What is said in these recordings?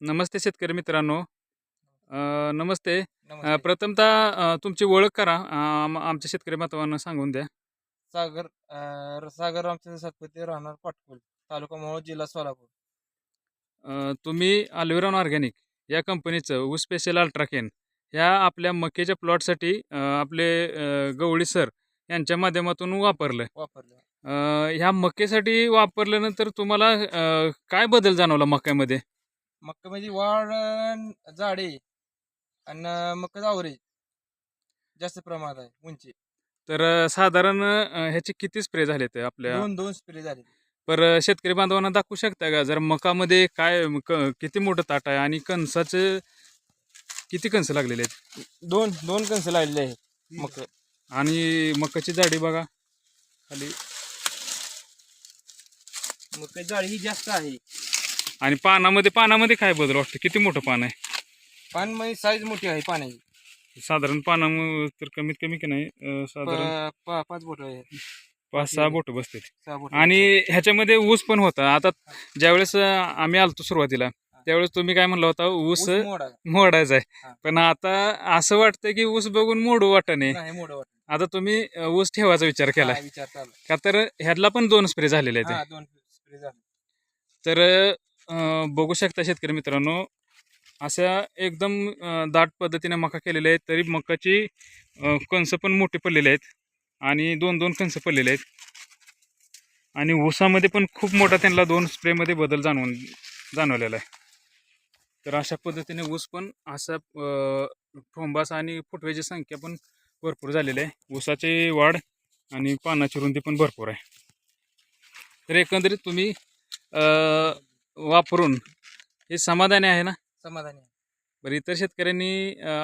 नमस्ते शेतकरी मित्रांनो. अ, नमस्ते. अ, नमस्ते. प्रथमतः अ, तुमची ओळख करा. आम- आमच्या शेतकरी बांधवांना सांगून द्या. सागर अं, सागर रामचंद्र सातपुते राहणार पाटकुल तालुका मोहोळ जिल्हा सोलापूर. अ, तुम्ही अल्विरॉन ऑर्गॅनिक या कंपनीचं ऊस स्पेशल अल्ट्राकेन ह्या आपल्या मक्याच्या प्लॉटसाठी अ, आपले अ, गवळी सर यांच्या माध्यमातून वापरलं वापरले अ, ह्या मक्यासाठी वापरल्यानंतर तुम्हाला अ, काय बदल जाणवला मक्यामध्ये? मक्का म्हणजे वाढ अं, जाडे आणि मक्का आवरेज जास्त प्रमाणात आहे उंची. तर अ, साधारण अ, ह्याचे किती स्प्रे झाले ते आपल्या? दोन दोन स्प्रे झाले पर शेतकरी बांधवांना दाखवू शकता का? जर मकामध्ये काय क- किती मोठं ताट आहे आणि कणसाचे किती कणस लागलेले आहेत? दोन दोन कणस लागलेले आहेत मक्का आणि मकाची जाडी बघा खाली. मक्का जाळी ही जास्त आहे. आणि पानामध्ये पानामध्ये काय बदल वाटतं? किती मोठं पान आहे? पान म्हणजे साईज मोठी आहे पाण्याची. साधारण पाना तर कमीत कमी की नाही अं, साधारण प- पा- पाच बोट आहे. पाच सहा बोट बसते सहा बोट आणि ह्याच्यामध्ये ऊस पण होता. आता ज्यावेळेस अं, आम्ही आलतो सुरुवातीला त्यावेळेस तुम्ही काय म्हणला होता ऊस मोड. आहे मोडायचा आहे. हा. पण आता असं वाटतं की ऊस बघून मोडू वाटत नाही. मोड वाटत आता तुम्ही अं, ऊस ठेवायचा विचार केला. हा, विचार चालू का तर ह्यातला पण दोन स्प्रे झालेले आहेत. हा दोन झाले. तर अं, बघू शकता शेतकरी मित्रांनो अशा एकदम दाट पद्धतीने मका केलेल्या आहेत तरी मकाची कणसं पण मोठी पडलेले आहेत आणि दोन दोन कणसं पडलेले आहेत. आणि ऊसामध्ये पण खूप मोठा त्यांना दोन स्प्रेमध्ये बदल जाणवून जाणवलेला आहे. तर अशा पद्धतीने ऊस पण असा ठोंबास आणि फुटव्याची संख्या पण भरपूर झालेली आहे. ऊसाची वाढ आणि पानाची रुंदी पण भरपूर आहे. तर एकंदरीत तुम्ही वापरून हे समाधानी आहे ना? समाधानी आहे. बरं इतर शेतकऱ्यांनी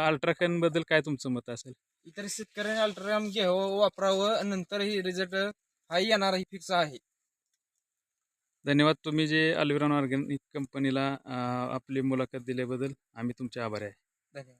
अल्ट्राकनबद्दल काय तुमचं मत असेल? इतर शेतकऱ्यांनी अल्ट्राम घ्यावं वापरावं नंतर ही रिझल्ट हा येणार ही फिक्स आहे. धन्यवाद. तुम्ही जे अल्विरॉन ऑर्गॅनिक कंपनीला अं, आपली मुलाखत दिल्याबद्दल आम्ही तुमचे आभारी आहे. धन्यवाद.